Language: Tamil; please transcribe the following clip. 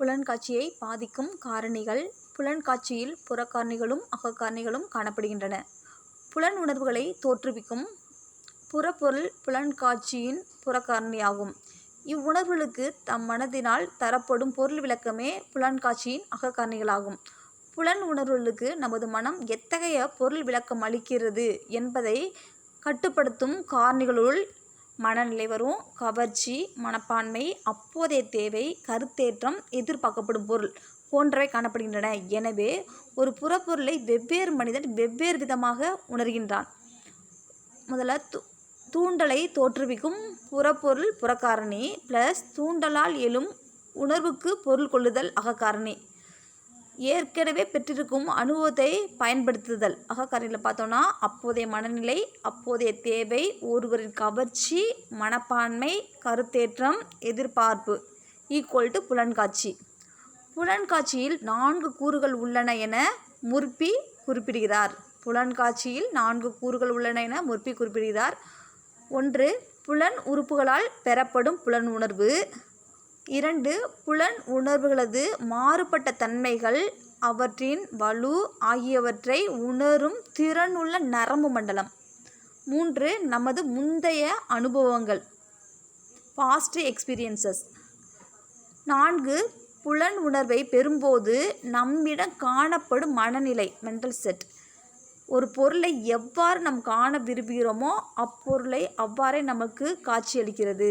புலன்காட்சியை பாதிக்கும் காரணிகள் புலன்காட்சியில் புறக்காரணிகளும் அகக்காரணிகளும் காணப்படுகின்றன. புலன் உணர்வுகளை தோற்றுவிக்கும் புறப்பொருள் புலன்காட்சியின் புறக்காரணியாகும். இவ்வுணர்வுகளுக்கு தம் மனதினால் தரப்படும் பொருள் விளக்கமே புலன்காட்சியின் அகக்காரணிகளாகும். புலன் உணர்வுகளுக்கு நமது மனம் எத்தகைய பொருள் விளக்கம் அளிக்கிறது என்பதை கட்டுப்படுத்தும் காரணிகளுள் மனநிலை வரும். கவர்ச்சி, மனப்பான்மை, அப்போதைய தேவை, கருத்தேற்றம், எதிர்பார்க்கப்படும் பொருள் போன்றவை காணப்படுகின்றன. எனவே ஒரு புறப்பொருளை வெவ்வேறு மனிதன் வெவ்வேறு விதமாக உணர்கின்றான். முதல்ல தூ தூண்டலை தோற்றுவிக்கும் புறப்பொருள் புறக்காரணி ப்ளஸ் தூண்டலால் எழும் உணர்வுக்கு பொருள் கொள்ளுதல் அகக்காரணி. ஏற்கெனவே பெற்றிருக்கும் அனுபவத்தை பயன்படுத்துதல் அகக்கரையில் பார்த்தோன்னா அப்போதைய மனநிலை, அப்போதைய தேவை, ஒருவரின் கவர்ச்சி, மனப்பான்மை, கருத்தேற்றம், எதிர்பார்ப்பு ஈக்வல் புலன்காட்சி. புலன்காட்சியில் நான்கு கூறுகள் உள்ளன என முற்பி குறிப்பிடுகிறார். புலன்காட்சியில் நான்கு கூறுகள் உள்ளன என முற்பி குறிப்பிடுகிறார். ஒன்று புலன் உறுப்புகளால் பெறப்படும் புலன் உணர்வு இரண்டு புலன் உணர்வுகளது மாறுபட்ட தன்மைகள் அவற்றின் வலு ஆகியவற்றை உணரும் திறனுள்ள நரம்பு மண்டலம். மூன்று நமது முந்தைய அனுபவங்கள் பாஸ்ட் எக்ஸ்பீரியன்சஸ். நான்கு புலன் உணர்வை பெறும்போது நம்மிடம் காணப்படும் மனநிலை மென்டல் செட். ஒரு பொருளை எவ்வாறு நாம் காண விரும்புகிறோமோ அப்பொருளை அவ்வாறே நமக்கு காட்சியளிக்கிறது.